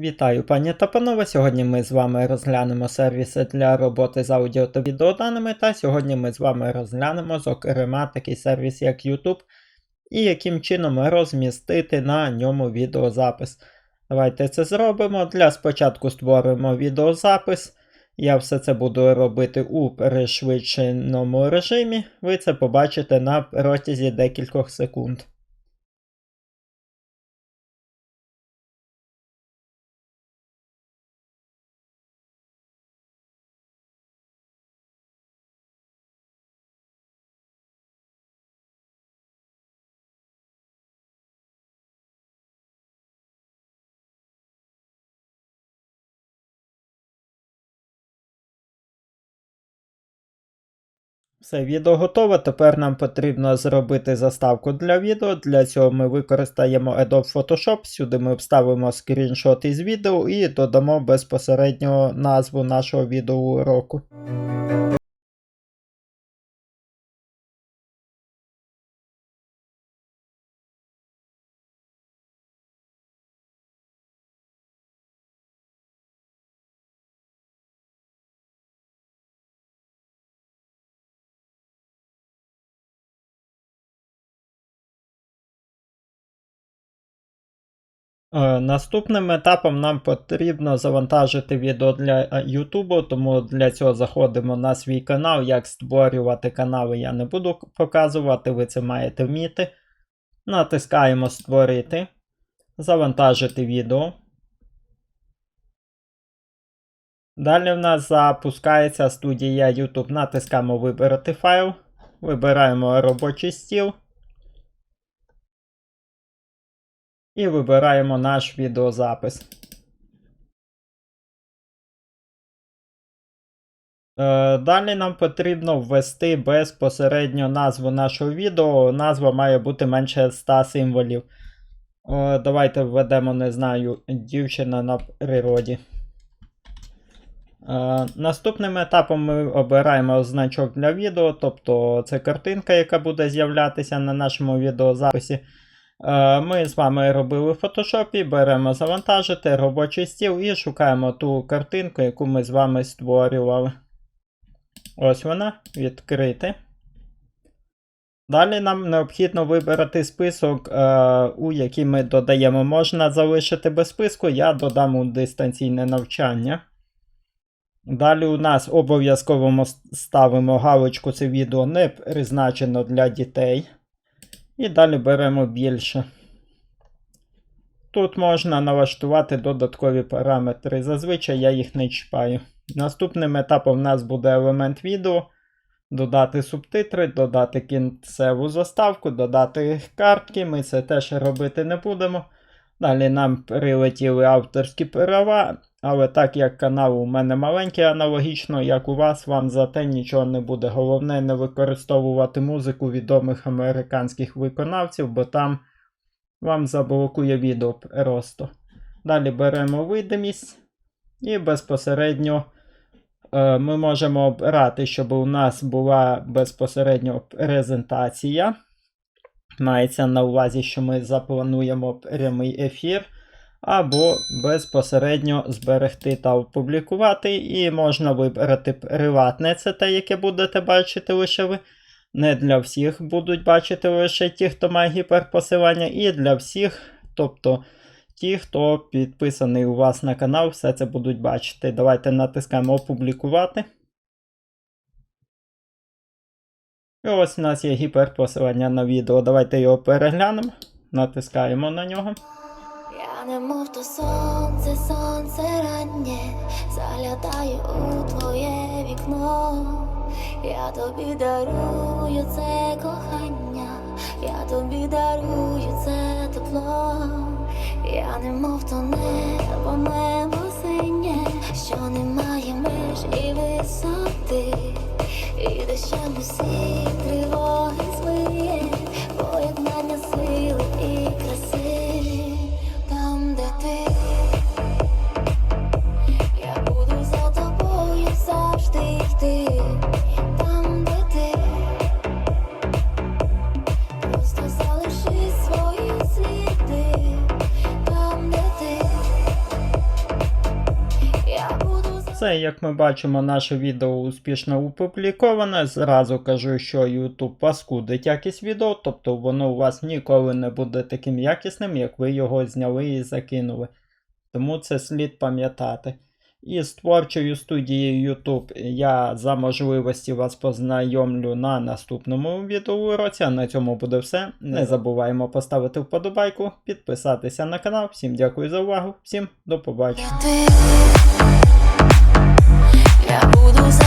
Вітаю, пані та панове. Сьогодні ми з вами розглянемо сервіси для роботи з аудіо та відеоданими, та сьогодні ми з вами розглянемо, зокрема, такий сервіс, як YouTube, і яким чином розмістити на ньому відеозапис. Давайте це зробимо. Для спочатку створимо відеозапис. Я все це буду робити у перешвидшеному режимі. Ви це побачите на протязі декількох секунд. Все, відео готове. Тепер нам потрібно зробити заставку для відео. Для цього ми використаємо Adobe Photoshop. Сюди ми вставимо скріншот із відео і додамо безпосередньо назву нашого відеоуроку. Наступним етапом нам потрібно завантажити відео для е, YouTube, тому для цього заходимо на свій канал. Як створювати канали, я не буду показувати, ви це маєте вміти. Натискаємо Створити, завантажити відео. Далі в нас запускається студія YouTube. Натискаємо Вибрати файл, вибираємо робочий стіл. І вибираємо наш відеозапис. Е, Далі нам потрібно ввести безпосередньо назву нашого відео. Назва має бути менше 100 символів. Е, Давайте введемо, не знаю, дівчина на природі. Е, Наступним етапом ми обираємо значок для відео, тобто це картинка, яка буде з'являтися на нашому відеозаписі. Е, Ми з вами робили в фотошопі, беремо завантажити робочий стіл і шукаємо ту картинку, яку ми з вами створювали. Ось вона, відкрити. Далі нам необхідно вибрати список, е, у який ми додаємо. Можна залишити без списку, я додам у дистанційне навчання. Далі у нас обов'язково ставимо галочку це відео не призначено для дітей. І далі беремо більше. Тут можна налаштувати додаткові параметри. Зазвичай я їх не чіпаю. Наступним етапом в нас буде елемент відео. Додати субтитри, додати кінцеву заставку, додати картки. Ми це теж робити не будемо. Далі нам прилетіли авторські права, але так як канал у мене маленький, аналогічно, як у вас, вам за те нічого не буде. Головне не використовувати музику відомих американських виконавців, бо там вам заблокує відео просто. Далі беремо видимість і безпосередньо е, ми можемо обрати, щоб у нас була безпосередньо презентація. Мається на увазі, що ми заплануємо прямий ефір, або безпосередньо зберегти та опублікувати. І можна вибрати приватне, це те, яке будете бачити лише ви. Не для всіх будуть бачити лише ті, хто має гіперпосилання, і для всіх, тобто ті, хто підписаний у вас на канал, все це будуть бачити. Давайте натискаємо опублікувати. І ось у нас є гіперпосилання на відео. Давайте його переглянемо. Натискаємо на нього. Я не мов то сонце, сонце раннє, заглядаю у твоє вікно. Я тобі дарую це кохання, я тобі дарую це тепло. Я не мов то небо, Все, як ми бачимо, наше відео успішно опубліковане. Зразу кажу, що YouTube паскудить якість відео, тобто воно у вас ніколи не буде таким якісним, як ви його зняли і закинули. Тому це слід пам'ятати. І з творчою студією YouTube я за можливості вас познайомлю на наступному відеоуроці. А на цьому буде все. Не забуваємо поставити вподобайку, підписатися на канал. Всім дякую за увагу, всім до побачення. Yeah.